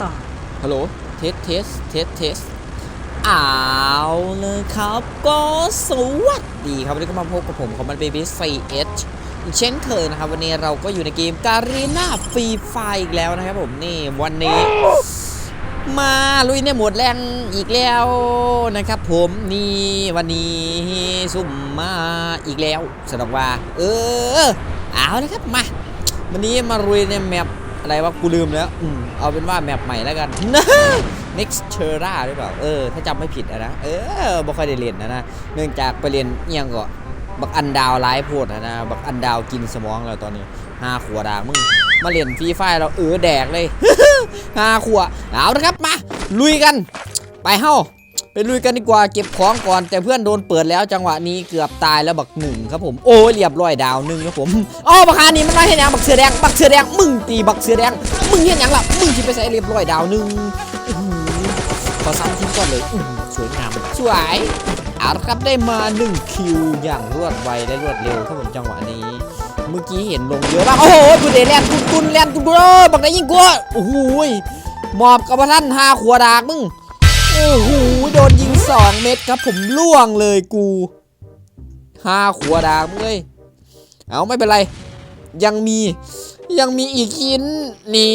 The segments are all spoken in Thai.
start ฮัลโหล เทส เทส เทส เทสเอาเลยครับ ก็สวัสดีครับ วันนี้ก็มาพบกับผมของมันเบบี้ 4H อีกเช่นเคยนะครับ วันนี้เราก็อยู่ในเกมการีนาฟรีไฟอีกแล้วนะครับผมนี่วันนี้ มาลุยในโหมดแรงอีกแล้วนะครับผมนี่วันนี้ซุ่มมาอีกแล้วสนุกว่า เออ เอาเลยครับมา วันนี้มาลุยในแมป อะไรวะกูลืมแล้วอืมเอาเป็นว่าแมปใหม่แล้วกัน Next t e r a หรือเปล่าเออถ้าจำไม่ผิดนะ เออบ่ค่อยได้เรียนนะนะเนื่องจากไปเรียนเอียงก็บักอันดาวไลฟ์โพดนะนะบักอันดาวกินสมองแล้วตอนนี้ห้าขวดามึงมาเรียนฟรีไฟเราเออแดกเลยห้าขวดเอาละครับมาลุยกัน ไปเฮ้า ไปลุยกันดีกว่าเก็บของก่อน แต่เพื่อนโดนเปิดแล้วจังหวะนี้เกือบตายแล้วบักหนึ่งครับผมโอ้เรียบร้อยดาวหนึ่งครับผมอ๋อบักคานี้มันไม่ให้แนงบักเสือแดงบักเสือแดงมึงตีบักเสือแดงมึงเห็นยังล่ะมึงที่ไปใส่เรียบร้อยดาวหนึ่งอื้อหือขอซ้ำทีมก่อนเลยสวยงามสวยเอาละครับได้มา1คิวอย่างรวดไวและรวดเร็วครับผมจังหวะนี้ เมื่อกี้เห็นลงเยอะมากโอ้โหกูเดแลนกุนกุนแลนกุนกุนเออบักไหนยิงกูโอ้โหยหมอบกับพระท่านหาขวดากมึง อ้โหโดนยิง2เม็ดครับผมล่วงเลยกูห้าขวดามเลยเอาไม่เป็นไร ยังมียังมีอีกชิ้นนี่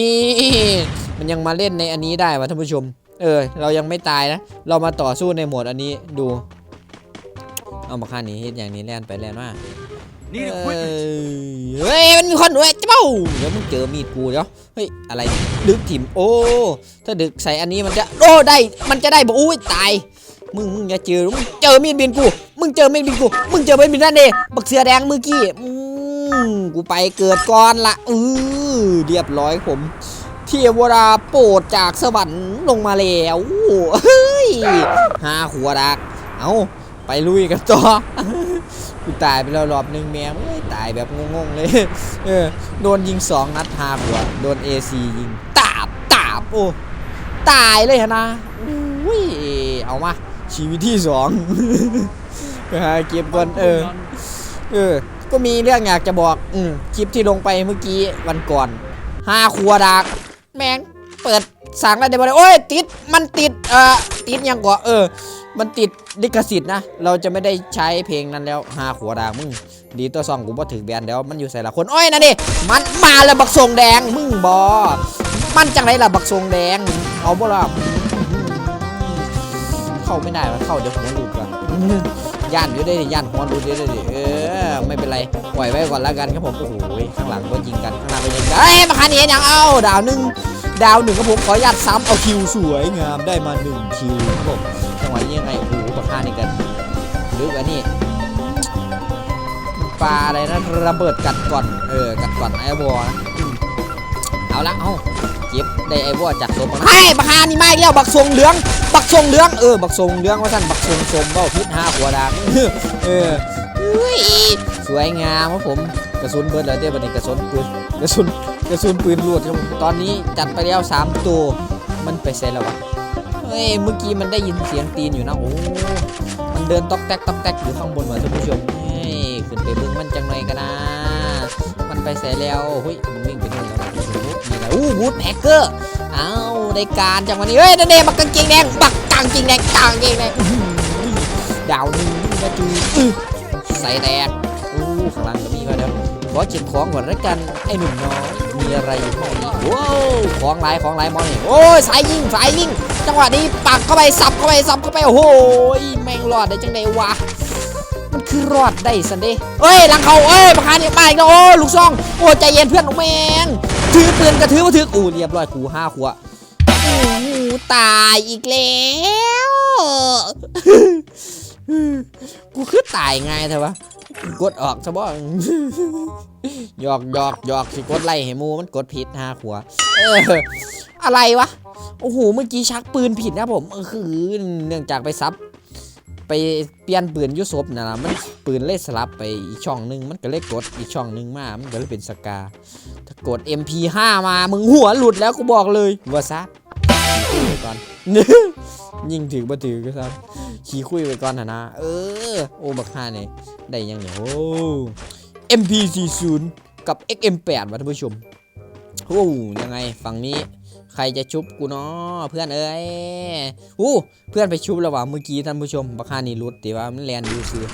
มันยังมาเล่นในอันนี้ได้วะท่านผู้ชม เออ เรายังไม่ตายนะ เรามาต่อสู้ในโหมดอันนี้ดู เอามาค่านี้อย่างนี้แล่นไปแล่นมา Need เอ้ equipment. ยเฮ้ยมันมีคนด้วยเจ้าเดี๋ยวมึงเจอมีดกูเดี๋ยวเฮ้ยอะไรดึกถิ่มโอ้ถ้าดึกใส่อันนี้มันจะโอ้ได้มันจะได้บอกอุ้ยตายมึงมึงอย่าเจอมึงเจอมีดบินกู มึงเจอมีดบินกู มึงเจอมีดบินนั่นเองบักเสือแดงเมื่อกี้อืมกูไปเกิดก่อนละอือเรียบร้อยผมเทวดาโปรดจากสวรรค์ลงมาแล้วเฮ้ยหาหัวดัก เอาไปลุยกันต่อ กูตายไปแล้วรอบหนึ่งแม่งเอ้ยตายแบบงงๆเลย เออ โดนยิงสองนัดหาหัว โดน AC ยิง ตาบตาบโอ้ ตายเลยนะอุ้ย เอามา ชีวิตที่สองหาเก็บก่อนเออ เออ ก็มีเรื่องอยากจะบอก อืมคลิปที่ลงไปเมื่อกี้วันก่อนห้าครัวดัก แม่งเปิดสั่งแล้วเดี๋ยวบอกเลยโอ้ยติด มันติด เอ่อ ติดยังก่อเออ มันติด ลิขสิทธิ์นะ เราจะไม่ได้ใช้เพลงนั้นแล้วหาขัวดางมึง ดีตัวซองกูบ่ถึงแบนเดี๋ยวมันอยู่ใส่ละคนอ้อยนะดิมันมาแล้วบักทรงแดงมึงบอมันจังไรล่ะบักทรงแดงเอาบ่ล่ะเข้าไม่ได้วะเข้าเดี๋ยวหัวหลุดก่อนย่านอยู่ได้ย่านหัวหลุดได้ดิเออไม่เป็นไรปล่อยไว้ก่อนล้วกันครับผมโอ้โหข้างหลังก็ยิงกันข้างหน้าก็ยิงกันเอ้ยมาคันนี้ยังเอาดาวหนึ่งดาวหนึ่งครับผมขออนุญาตซ้ำเอาคิวสวยงามได้มาหนึ่งคิวครับผม จังหวะนี้ยังไงโอ้โหปลาคานี่กันลึกอันนี้ปลาอะไรนะระเบิดกัดก่อนเออกัดก่อนไอ้บัวนะอืมเอาละเอาเก็บได้ไอ้บัวจากสมให้ปลาคานี่ไม่แล้วบักทรงเหลือง บักทรงเหลืองเออบักทรงเหลืองว่าท่านบักทรงสมเบ้าพิษห้าหัวดางเออสวยงามครับผมกระสุนเบิร์ดแล้วเดี๋ยวบันนี้กระสุนปืนกระสุนกระสุนปืนรวดครับผมตอนนี้จัดไปแล้วสามตัวมันไปเสร็จแล้ววะ เฮ้ย เมื่อกี้มันได้ยินเสียงตีนอยู่นะ โอ้ มันเดินตอกแตกตอกแตกอยู่ข้างบนว่ะท่านผู้ชมเฮ้ยขึ้นไปเบิ่งมันจังเลยกันนะ มันไปเสียแล้วเฮ้ย มันวิ่งไปนู่นแล้วว่ะโอ้โหนี่ไงอู้บูทแฮกเกอร์เอาวได้การจังวันนี้ เฮ้ยนั่นเองบักกางเกงแดง บักกางเกงแดงกางเกงแดงดาวนึงกระจูใส่แดกอู้ข้างล่างก็มีมาแล้วขอเจ็บของก่อนแล้วกัน ไอ้หนุ่มน้อย มีอะไรอยู่ข้างในนี้ว้าวของหลายของหลายมอนนี่โอ้ยสายยิงสายยิง จังหวะนี้ปักเข้าไปสับเข้าไปสับเข้าไปโอ้โหแม่งรอดได้จังไดวะมันคือรอดได้สันเดเอ้ยหลังเขาเอ้ยประคานี่มาอีกแล้วโอ้ลูกซองโอ้ใจเย็นเพื่อนแมงถือปืนกระถือมาถืออู้เรียบร้อยกูห้าขวบโอ้โหตายอีกแล้วกูคือตายไงเถอะวะ กดออกซะบ่หยอกหยอกหยอกสิกดไล่ให้มูมันกดผิดห้าขวเอออะไรวะ โอ้โห เมื่อกี้ชักปืนผิดนะผมคือเนื่องจากไปซับ ไปเปลี่ยนปืนยุศพนะนะมันปืนเล่สลับไปอีกช่องหนึ่งมันก็เลยกดอีกช่องหนึ่งมา มันก็เลยเป็นสกา ถ้ากด MP5 มา มึงหัวหลุดแล้วกูบอกเลยว่าซะขี่คุยไปก่อน ยิ่งถือบ่ถือก็ซ้ำขี่คุยไปก่อนนะนะ เออ โอ้บักฮาเนี่ยได้ยังเนี่ยโอ้ MP40 กับ XM8 ว่ะท่านผู้ชมโอ้ยังไงฝั่งนี้ใครจะชุบกูเนาะเพื่อนเอ้ยอู้เพื่อนไปชุบแล้วว่ะเมื่อกี้ท่านผู้ชมบักฮานี่รุดแต่ว่ามันแลนดูซื้อ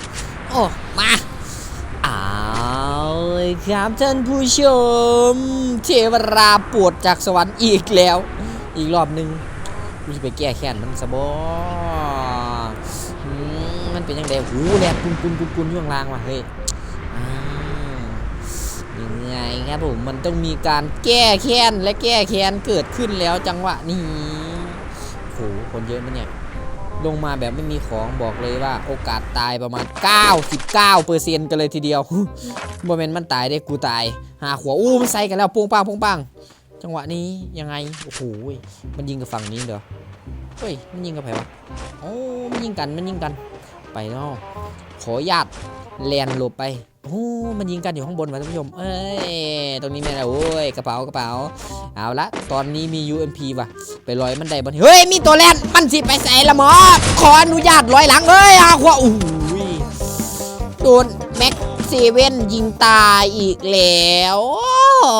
โอ้มาเอาเลยครับท่านผู้ชม เทวราปวดจากสวรรค์อีกแล้ว อีกรอบหนึ่ง กูจะไปแก้แค้นมันซะบ่อืมมันเป็นยังไงหูแลนปุนปุนปุนปุนอยู่ข้างล่างว่ะเฮ้ยยังไงครับผมมันต้องมีการแก้แค้นและแก้แค้นเกิดขึ้นแล้วจังหวะนี้โหคนเยอะมันเนี่ยลงมาแบบไม่มีของบอกเลยว่าโอกาสตายประมาณ 99เปอร์เซ็นต์กันเลยทีเดียวโมเมนต์มันตายได้กูตาย หาขวาอู้มันใส่กันแล้วโปงปังโปงปัง จังหวะนี้ยังไง โอ้โห มันยิงกับฝั่งนี้เด้อเฮ้ย มันยิงกับใครวะ โอ้ มันยิงกัน มันยิงกัน ไปเนาะขออนุญาตแลนหลบไป โอ้ มันยิงกันอยู่ข้างบนว่ะท่านผู้ชม เอ้ย ตรงนี้ไม่ได้โอ้ย กระเป๋ากระเป๋า เอาละ ตอนนี้มี UMP ว่ะ ไปลอยมันได้บนเฮ้ย มีตัวแลนมันสิไปใส่ละหมอ ขออนุญาตลอยหลังเอ้ยอาขวาอู้ยโดนแม็กเซเว่นยิงตายอีกแล้วโอ้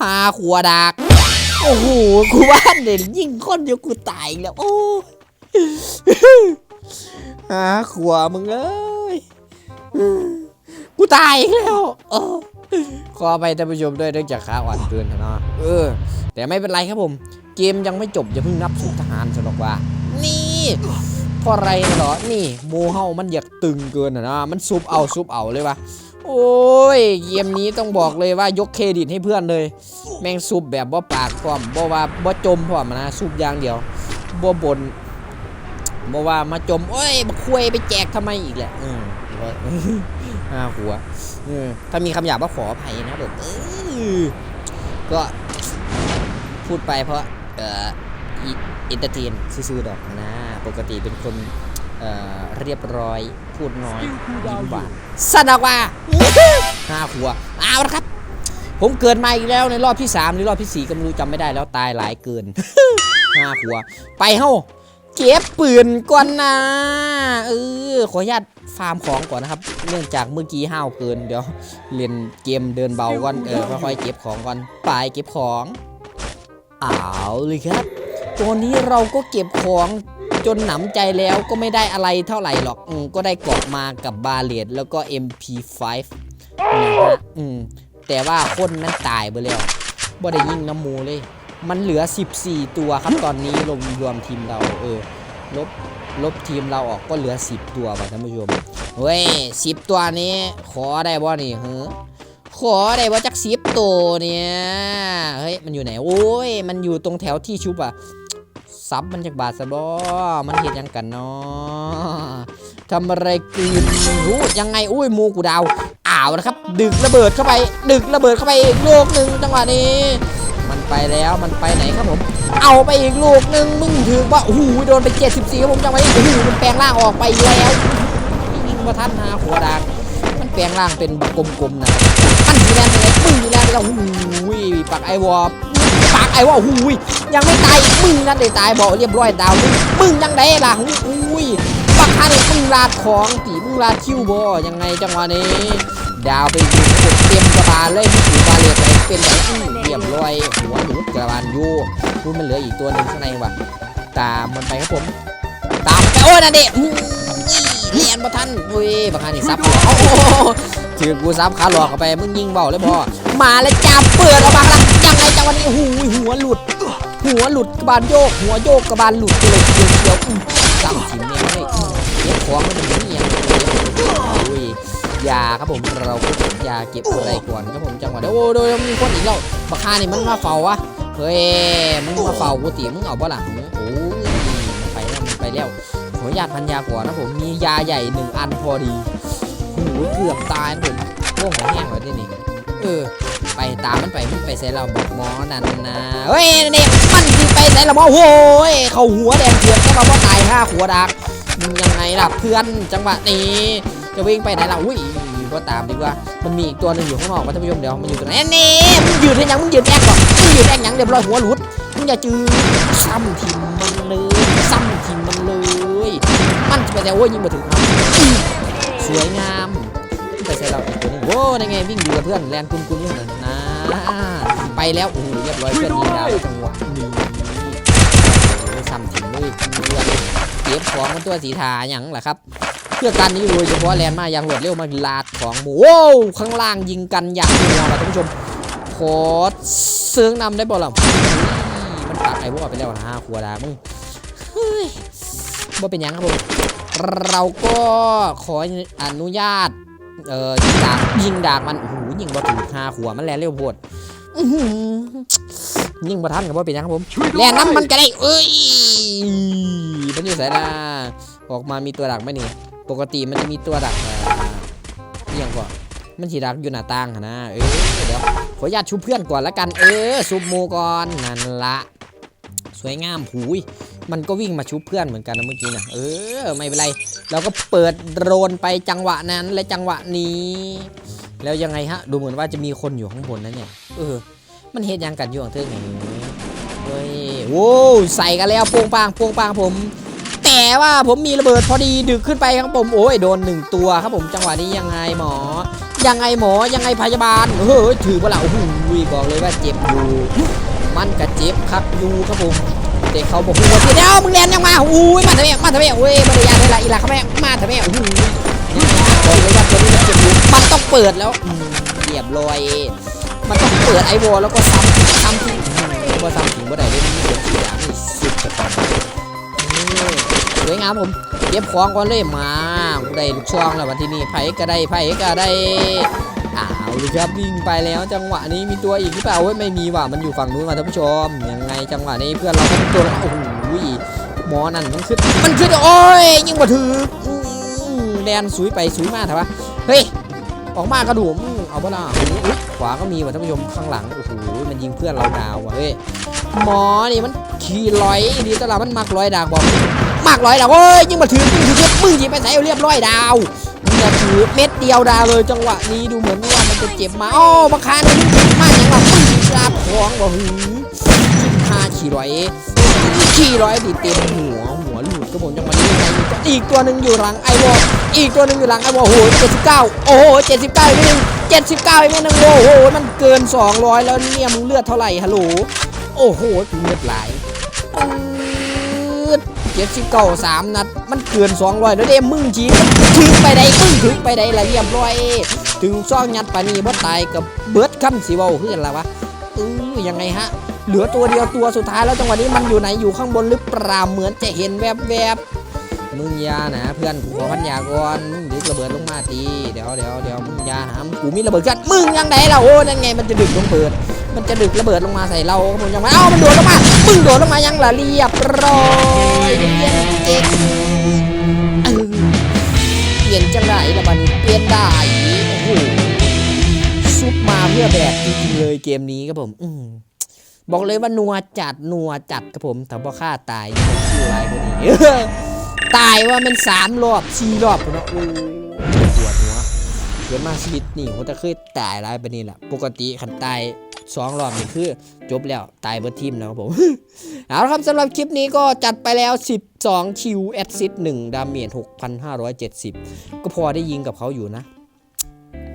หาขวดัก โอ้โห กูว่าเด่นยิงคนเดียวกูตายอีกแล้ว โอ้หาขวามึงเอ้ย กูตายอีกแล้วเออขอไปท่านผู้ชมด้วยเนื่องจากขาอ่อนเกินนะเนาะเออ แต่ไม่เป็นไรครับผม เกมยังไม่จบอย่าเพิ่งนับสูตรทหารสนอกว่า นี่เพราะอะไรเหรอ นี่โมเฮามันอยากตึงเกินนะนะมันซุบเอาซุบเอาเลยวะ โอ้ยเกมนี้ต้องบอกเลยว่ายกเครดิตให้เพื่อนเลย แม่งซุบแบบบ่ปากพร้อมบ่ว่าบ่จมพร้อมนะซุบอย่างเดียวบ่บนบ่ว่ามาจมโอ้ยมาคุยไปแจกทำไมอีกแหละอืมห้าหัวถ้ามีคำหยาบก็ขออภัยนะครับผมเออก็พูดไปเพราะเอ่ออินเตอร์เทนซื่อๆดอกนะ ปกติเป็นคน เอ่อเรียบร้อยพูดน้อยยิ้มหวานสนอกว่าห้าหัวเอาละครับ ผมเกิดมาอีกแล้วในรอบที่ 3 หรือรอบที่ 4 ก็ไม่รู้จำไม่ได้แล้วตายหลายเกินห้าหัว ไปเฮ้าเก็บปืนก่อนนะเออขออนุญาตฟาร์มของก่อนนะครับ เนื่องจากเมื่อกี้ห้าวเกินเดี๋ยวเรียนเกมเดินเบาก่อนเออค่อยๆเก็บของก่อนไปเก็บของเอาเลยครับตอนนี้เราก็เก็บของ จนหนำใจแล้วก็ไม่ได้อะไรเท่าไหร่หรอกอก็ได้เกาะมากับบาเลตแล้วก็ MP5 นะฮะอืมแต่ว่าคนนั้นตายไปแล้วบ่ได้ยิงน้ำมูเลย มันเหลือ 14 ตัวครับตอนนี้รวมรวมทีมเราเออลบลบทีมเราออกก็เหลือ 10 ตัวว่ะท่านผู้ชมเว้ย10ตัวนี้ ขอได้บ่นี่เฮ้ขอได้บ่จักสิบตัวเนี่ยเฮ้ยมันอยู่ไหนโอ้ยมันอยู่ตรงแถวที่ชุบอะ ซับมันจากบาทซะบ่มันเห็นยังกันเนาะทำอะไรกลืนรู้ยังไงอุ้ยมูกูดาวอ้าวนะครับ ดึกระเบิดเข้าไป ดึกระเบิดเข้าไปอีกลูกหนึ่งจังหวะนี้ มันไปแล้วมันไปไหนครับผม เอาไปอีกลูกหนึ่งมึงถือว่าโอ้โหโดนไป 74ครับผมจังหวะนี้โอ้โหมันแปลงร่างออกไปแล้วยิงมาทันหาหัวดักมันแปลงร่างเป็นบบกลมๆนะมันสีแดงไปเลยมึงสีแดงไปแล้วโอ้โหปักไอวอปักไอวอโอ้โห ยังไม่ตายอีกมึงนั่นได้ตายบอกเรียบร้อยดาวมึงมึงยังได้ล่ะโอ้ยปักฮันมึงลาดของตีมึงลาดคิวบอยังไงจังหวะนี้ ดาวไปยิงกดเต็มกระบาลเลยพี่ถือบาเลตไปเป็นแบบอื้เรียบร้อยหัวหลุดกระบาลยู่พูดมันเหลืออีกตัวหนึ่งข้างในว่ะตามมันไปครับผม ตามไปโอ้ยนั่นเด็อุ้ยเรียนประทันอุ้ยบางครั้งนี่ซับหลอกโอ้โหถือกูซับขาหลอกเข้าไปมึงยิงเบาเลยพอมาแล้วจับเปิดออกมาละยังไงจังวันนี้หูหัวหลุด หัวหลุดกระบาลโยก หัวโยกกระบาลหลุดไปเลยเดียวเดียวอื้อซ้ำถิ่มเนี่ยไม่อื้อเก็บของมันเป็นอย่างนี้อุ้ยยาครับผมเราก็เก็บยาเก็บอะไรก่อนครับผมจังหวะเดี๋ยวโอ้โดยมีคนอีกแล้วบักคานี่มันมาเฝ้าวะเฮ้ยมึงมาเฝ้ากูตีมึงเอาบ่ล่ะโอ้ยไปแล้วมันไปแล้วขออนุญาตพันยาก่อนนะผมมียาใหญ่หนึ่งอันพอดีโอ้โหเกือบตายนะผมพวกหัวแห้งไว้ด้วยนี่เออ ไปตามมันไปมันไปใส่เราบอกหมอนั่นนะเฮ้ยนี่มันสิไปใส่เราหมอโว้ยเขาหัวแดงเถือกก็มาว่าตายห้าหัวดักมึงยังไงล่ะเพื่อนจังหวะนี้ จะวิ่งไปไหนล่ะอุ้ยก็ตามดีกว่า มันมีอีกตัวหนึงอยู่ข้างนอกว่าท่านผู้ชมเดี๋ยวมันอยู่ตรงไหนนี่มึงยืนให้ยังมึงยืนแอกก่อนมึงยืนแอกยังเรียบร้อยหัวหลุดมึงอย่าจื้อซ้ำทีมมันเลยซ้ำทีมมันเลย มันจะไปแต่โอ้ยยิงมาถึงครับสวยงามไปใส่เราอีกตัวนึงโว้ยยังไงวิ่งอยู่กับเพื่อนแลนกุนกุนอยู่นั่นนะ ไปแล้วโอ้โหเรียบร้อยเพื่อนยิงดาวจังหวะนี้ไม่ซ้ำถึงด้วยเรื่องเก็บของมันตัวสีทาอย่างแหละครับ เพื่อการนี้โดยเฉพาะแลนมาอย่างรวดเร็วมากลาดของหมูโอ้ข้างล่างยิงกันอย่างเดียวนะท่านผู้ชมโคตรเสื้องนำได้บ่หรอะมันตัดไอพวกไปแล้วนะฮะครัวดามึงเฮ้ยว่เป็นยังครับผมเราก็ขออนุญาต เอ่อยิงดาบยิงดาบมันโอ้โหยิงบ่ถึงห้าขวมันแลนเร็วโพดอื้อหือยิงบ่ทันกับบ่เป็นหยังครับผมแลนน้ำมันก็ได้เอ้ยมันอยู่ไสนะออกมามีตัวดักไหมนี่ปกติมันจะมีตัวดักเอ่อเอียงก่อนมันสีดักอยู่หน้าต่างหั่นนะเออเดี๋ยวขออนุญาตชูเพื่อนก่อนละกันเออซุบหมูก่อนนั่นละ สวยงามหูยมันก็วิ่งมาชุบเพื่อนเหมือนกันนะเมื่อกี้นะเออไม่เป็นไรเราก็เปิดโดรนไปจังหวะนั้นและจังหวะนี้ แล้วยังไงฮะ ดูเหมือนว่าจะมีคนอยู่ข้างบนนะเนี่ยเออ มันเฮ็ดยังกันอยู่ข้างเทิงไหนเฮ้ยโว้ใส่กันแล้วโปงปางโปงปางผม แต่ว่าผมมีระเบิดพอดีดึกขึ้นไปครับผมโอ้ยโดนหนึ่งตัวครับผมจังหวะนี้ยังไงหมอยังไงหมอยังไงพยาบาลเฮ้ยถือว่าเราโอ้โหบอกเลยว่าเจ็บอยู่ มันก็เจ็บครับอยู่ครับผมแต่เขาบอกว่าเดี๋ยวมึงเรียนยังมาอุ้ยมาทำไมมาทำไมเว้ยมาเรียนอะไรอีหล่ะเขาแม่มาทำไมโอ้โหบอกเลยว่าตัวนี้มันเจ็บอยู่มันต้องเปิดแล้วอืมเรียบรอยมันต้องเปิดไอวอลแล้วก็ซ้ำซ้ำทิ้งอืมว่าซ้ำทิ้งว่าไหนได้มีเสียงเสียงนี่สุดจะปังสวยงามผมเก็บของก่อนเลยมาได้ลูกช่องแล้ววันที่นี่ไผ่ก็ได้ไผ่ก็ได้ อ้าวเลยครับวิ่งไปแล้วจังหวะนี้มีตัวอีกหรือเปล่าเว้ยไม่มีว่ะมันอยู่ฝั่งนู้นมาท่านผู้ชมยังไงจังหวะนี้เพื่อนเราก็เป็นตัวโอ้โหหมอนั่นมันขึ้นมันขึ้นโอ้ยยิงบ่ถือแดนสุยไปสุยมาเถอะวะเฮ้ยออกมากระดูมเอาเปล่าอุ๊ยขวาก็มีว่ะท่านผู้ชมข้างหลังโอ้โหมันยิงเพื่อนเราดาวว่ะเฮ้ยหมอนี่มันขี่ลอยดีตลาดมันมักลอยดากบอกมากร้อยดาวเว้ยยิงมาถือมึงถือมึงหยิบไปใส่เอาเรียบร้อยดาวาถือเม็ดเดียวดาวเลยจังหวะนี้ดูเหมือนว่ามันจะเจ็บมาอ้อมาคานี่มากอย่างว่ามึงรับของบ่หือขึ้นพาขี่ร้อยขี่ร้อยดิเต็มหัวหัวหลุดก็ผมจังหวะนี้อีกตัวหนึ่งอยู่หลังไอวอลอีกตัวหนึ่งอยู่หลังไอวอลโอ้โหเจ็ดสิบเก้าโอ้โหเจ็ดสิบเก้าอีกนิดนึงเจ็ดสิบเก้าอีกนิดนึงโอ้โหมันเกินสองร้อยแล้วเนี่ยมึงเลือดเท่าไหร่ฮัลโหลโอ้โหเลือดไหล เจ็ดสิบเก้าสามนัด มันเกินสองร้อยแล้วเด้มึงจีถึงไปได้มึงถึงไปได้ละเรียบร้อยถึงซองยัดปานีบ่ตายกับเบิร์ดคำสีเบาขึ้นแล้ววะอือยังไงฮะ เหลือตัวเดียวตัวสุดท้ายแล้วจังหวะนี้มันอยู่ไหนอยู่ข้างบนหรือเปล่าเหมือนจะเห็นแวบๆมึงยานะเพื่อนกูขอพันยาก่อนมึง กระเบิดลงมาตีเดี๋ยวเดี๋ยวเดี๋ยวมึงอยานะกูมีระเบิดกันมึงยังไงล่ะโอ้นั่นไงมันจะดึกลงเปิด มันจะดึกระเบิดลงมาใส่เราผมยังไม่เอ้ามันโดดลงมามึงโดดลงมายังล่ะเรียบร้อยเรียนเก่งเปลี่ยนจังไรละมันเปลี่ยนได้โอ้โหซุปมาเพื่อแบกจริงๆเลยเกมนี้ครับผม อืบอกเลยว่านัวจัดนัวจัดครับผมแต่พอฆ่าตายชื่ออะไรกว่านี้ตายว่ามันสามรอบสี่รอบพุ่น ปวดหัวเกิดมาชีวิตนี่ผมจะเคยตายหลายไปานนี่แหละปกติขันตายสองรอบนี่คือจบแล้วตายเบอร์ทีมแล้วครับผม เอาละครับสำหรับคลิปนี้ก็จัดไปแล้ว 12 คิวแอดซิด1ดาเมจ6,570 ก็พอได้ยิงกับเขาอยู่นะ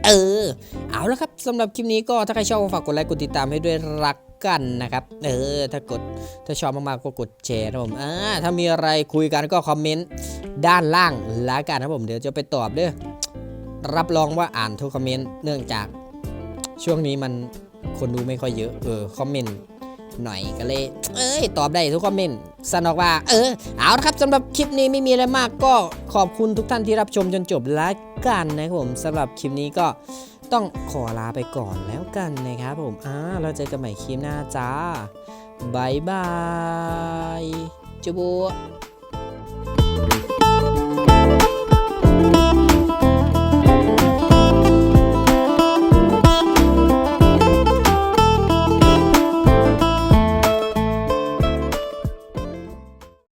เออ เอาละครับสำหรับคลิปนี้ก็ถ้าใครชอบก็ฝากกดไลค์กดติดตามให้ด้วยรัก กันนะครับเออถ้ากดถ้าชอบมากๆก็กดแชร์นะผมอ่าถ้ามีอะไรคุยกันก็คอมเมนต์ด้านล่างละกันนะผมเดี๋ยวจะไปตอบเด้อรับรองว่าอ่านทุกคอมเมนต์เนื่องจากช่วงนี้มันคนดูไม่ค่อยเยอะเออคอมเมนต์หน่อยก็เลย เอ้ย ตอบได้ทุกคอมเมนต์สนอกว่า เออ เอาละครับสำหรับคลิปนี้ไม่มีอะไรมากก็ขอบคุณทุกท่านที่รับชมจนจบแล้วกันนะครับผมสำหรับคลิปนี้ก็ ต้องขอลาไปก่อนแล้วกันนะครับผมอ่าเราเจอกันใหม่คลิปหน้าจ้าบายบายจุบุ